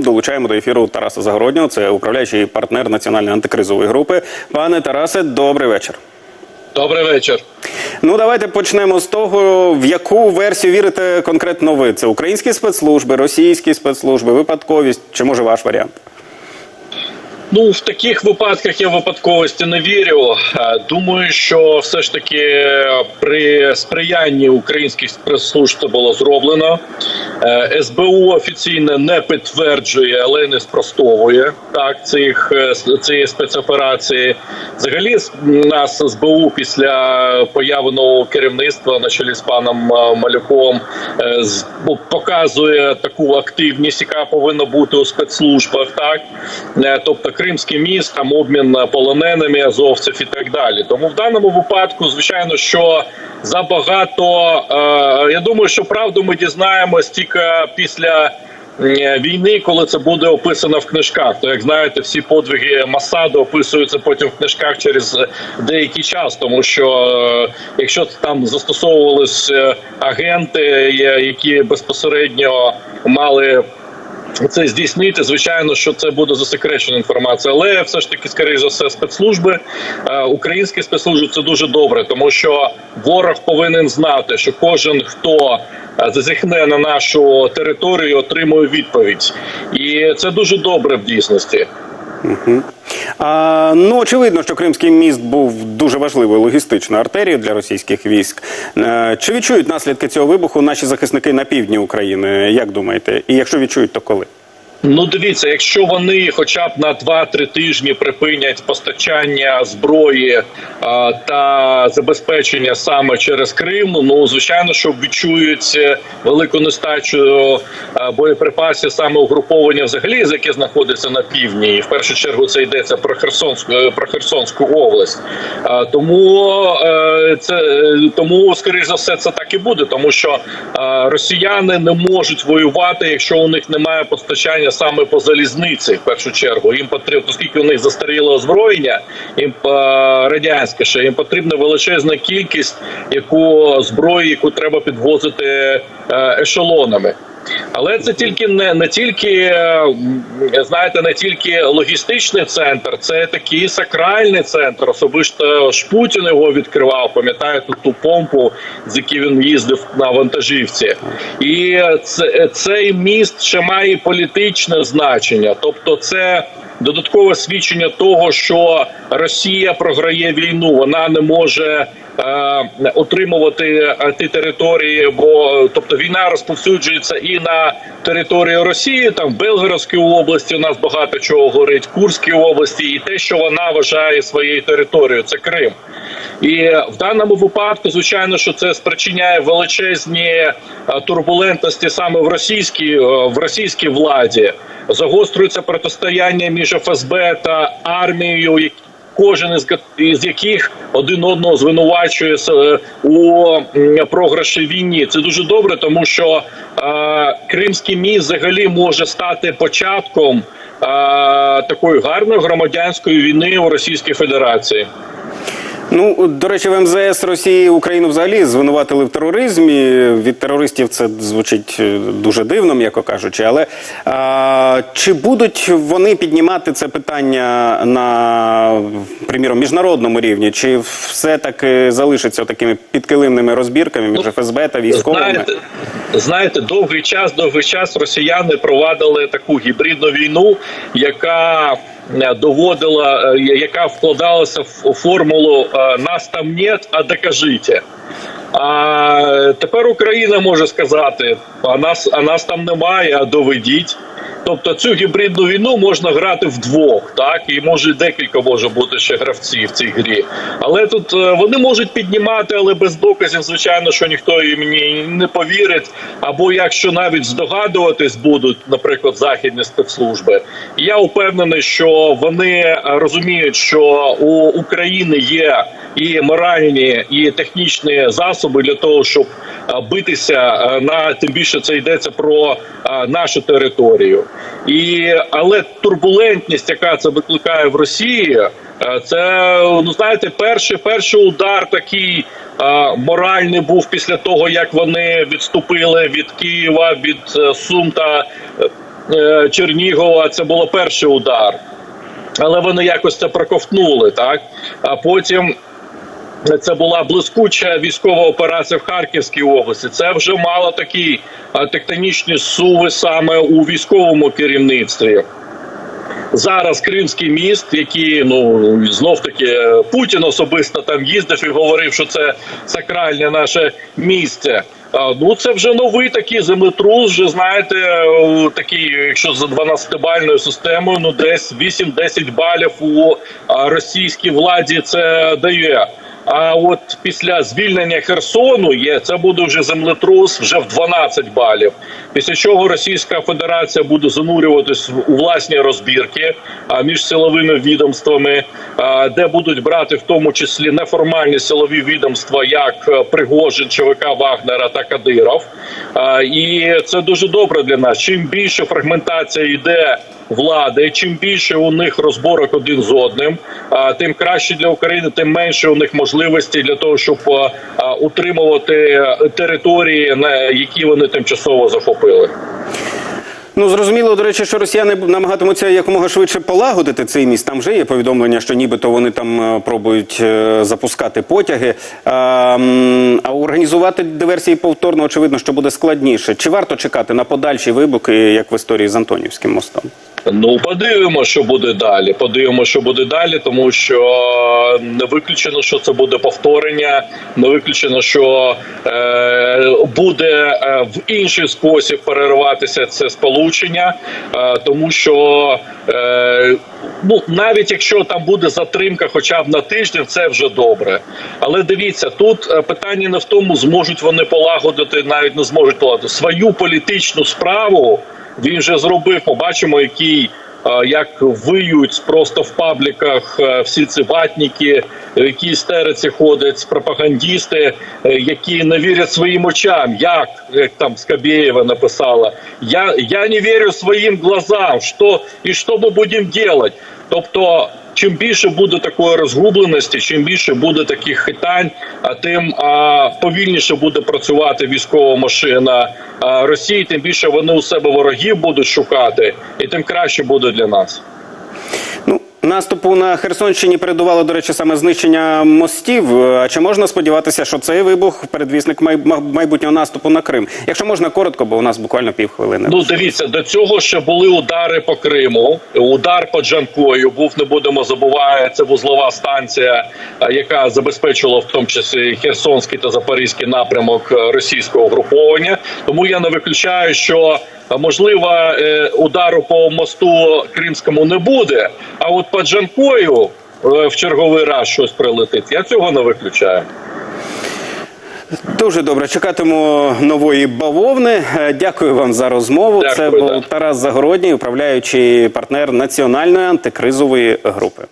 Долучаємо до ефіру Тараса Загороднього, це управляючий партнер національної антикризової групи. Пане Тарасе, добрий вечір. Добрий вечір. Ну давайте почнемо з того, в яку версію вірите конкретно ви. Це українські спецслужби, російські спецслужби, випадковість чи може ваш варіант? Ну в таких випадках я випадковості не вірю. Е, Думаю, що все ж таки при сприянні українських спецслужб це було зроблено. Е, СБУ офіційно не підтверджує, але не спростовує так цих е, цієї спецоперації. Взагалі нас СБУ після появи нового керівництва на чолі з паном Малюком показує таку активність, яка повинна бути у спецслужбах. Так тобто Кримський міст, там обмін полоненими азовців і так далі. Тому в даному випадку, звичайно, що забагато. Е, я думаю, що правду ми дізнаємось тільки після. е, Війни, коли це буде описано в книжках, то як знаєте, всі подвиги Масаду описуються потім в книжках через деякий час, тому що е, якщо там застосовувались агенти, які безпосередньо мали це здійснити. Звичайно, що це буде засекречена інформація, але все ж таки, скоріш за все, спецслужби е, українські спецслужби це дуже добре, тому що ворог повинен знати, що кожен хто е, зазіхне на нашу територію, отримує відповідь, і це дуже добре в дійсності. А, ну очевидно, що Кримський міст був дуже важливою логістичною артерією для російських військ. Е, Чи відчують наслідки цього вибуху наші захисники на півдні України? Як думаєте? І якщо відчують, то коли? Ну, дивіться, якщо вони хоча б на 2-3 тижні припинять постачання зброї а, та забезпечення саме через Крим, ну звичайно, що відчують е, велику нестачу боєприпасів саме угруповання, взагалі, з яке знаходиться на півдні, і в першу чергу це йдеться про Херсонську е, про Херсонську область. А, тому е, це е, тому, скоріш за все, це так і буде, тому що е, росіяни не можуть воювати, якщо у них немає постачання саме по залізниці. В першу чергу їм потрібно, оскільки у них застаріле озброєння, їм е, радянське ще їм потрібна величезна кількість яку зброї, яку треба підвозити е, ешелонами. Але це тільки не, не тільки е, знаєте, не тільки логістичний центр, це такий сакральний центр. Особисто ж Путін його відкривав. Пам'ятаєте ту помпу, з якою він їздив на вантажівці, і це, цей міст ще має політичне значення, тобто це. Додаткове свідчення того, що Росія програє війну, вона не може отримувати е, ті території, бо тобто війна розповсюджується і на територію Росії, там в Белгородській області у нас багато чого горить, Курській області, і те, що вона вважає своєю територією, це Крим. І в даному випадку, звичайно, що це спричиняє величезні е, турбулентності саме в російській е, в російській владі. Загострюється протистояння між ФСБ та армією, кожен із яких один одного звинувачує с- у програші війні. Це дуже добре, тому що е, Кримський міст взагалі може стати початком е, такої гарної громадянської війни у Російській Федерації. Ну до речі, в МЗС Росії Україну взагалі звинуватили в тероризмі. Від терористів це звучить е, дуже дивно, м'яко кажучи. Але а, чи будуть вони піднімати це питання на приміром міжнародному рівні? Чи все таки залишиться такими підкилимними розбірками між ФСБ та військовими? Знаєте, довгий час, довгий час росіяни провадили таку гібридну війну, яка е, доводила, е, яка вкладалася в формулу е, нас там нет, а докажите. А тепер Україна може сказати: а нас, а нас там немає, а доведіть. Тобто цю гібридну війну можна грати вдвох, так і може декілька може бути ще гравців в цій грі. Але тут е, вони можуть піднімати, але без доказів, звичайно, що ніхто їм не повірить. Або якщо навіть здогадуватись будуть, наприклад, західні спецслужби. Я впевнений, що вони е, розуміють, що у України є і моральні, і технічні засоби для того, щоб е, битися на тим більше це йдеться про нашу територію. І але турбулентність, яка це викликає в Росії, е, це ну знаєте, перший перший удар такий е, моральний був після того, як вони відступили від Києва, від е, Сум та е, Чернігова це було перший удар. Але вони якось це проковтнули, так? А потім це була блискуча військова операція в Харківській області. Це вже мало такі тектонічні суви саме у військовому керівництві. Зараз Кримський міст, який ну знов таки Путін особисто там їздив і говорив, що це сакральне наше місце. Ну це вже новий такий землетрус. Вже знаєте, такий, якщо за 12-бальною системою, ну десь 8-10 балів у російській владі це дає. А от після звільнення Херсону є це буде вже землетрус вже в 12 балів. Після чого Російська Федерація буде занурюватись у власні розбірки між силовими відомствами, де будуть брати в тому числі неформальні силові відомства, як е, Пригожин, ЧВК Вагнера та Кадиров. І це дуже добре для нас. Чим більше фрагментація йде влади, чим більше у них розборок один з одним, тим краще для України, тим менше у них можливості для того, щоб утримувати території, на які вони тимчасово захопили. Ну зрозуміло, до речі, що росіяни намагатимуться якомога швидше полагодити цей міст. Там вже є повідомлення, що нібито вони там е, пробують е, запускати потяги. А, а організувати диверсії повторно, очевидно, що буде складніше. Чи варто чекати на подальші вибухи, як в історії з Антонівським мостом? Ну, подивимося, що буде далі. Подивимося, що буде далі, тому що не виключено, що це буде повторення, не виключено, що е, буде е, в інший спосіб перериватися це сполучення, е, тому що е, ну навіть якщо там буде затримка, хоча б на тиждень, це вже добре. Але дивіться, тут е, питання не в тому, зможуть вони полагодити, навіть не зможуть полагодити свою політичну справу. Він вже зробив. Побачимо, який е, як виють просто в пабліках е, всі ці ватніки, які істериці ходять, пропагандісти, е, які не вірять своїм очам. Як, як там Скабєєва написала, я, я не вірю своїм глазам. Що і що ми будемо робити? Тобто. Чим більше буде такої розгубленості, чим більше буде таких хитань, а тим а, повільніше буде працювати військова машина а, Росії, тим більше вони у себе ворогів будуть шукати, і тим краще буде для нас. Наступу на Херсонщині передувало, до речі, саме знищення мостів. А чи можна сподіватися, що цей вибух передвісник майбутнього наступу на Крим? Якщо можна коротко, бо у нас буквально півхвилини. Ну дивіться, до цього ще були удари по Криму. Удар по Джанкою був. Не будемо забувати. Це вузлова станція, е, яка забезпечувала в тому числі Херсонський та Запорізький напрямок е, російського угруповання. Тому я не виключаю, що е, можливо е, удару по мосту Кримському не буде. А от по Джанкою е, в черговий раз щось прилетить. Я цього не виключаю. Дуже добре. Чекатиму нової бавовни. Е, Дякую вам за розмову. Дякую, Це був да. Тарас Загородній, управляючий партнер національної антикризової групи.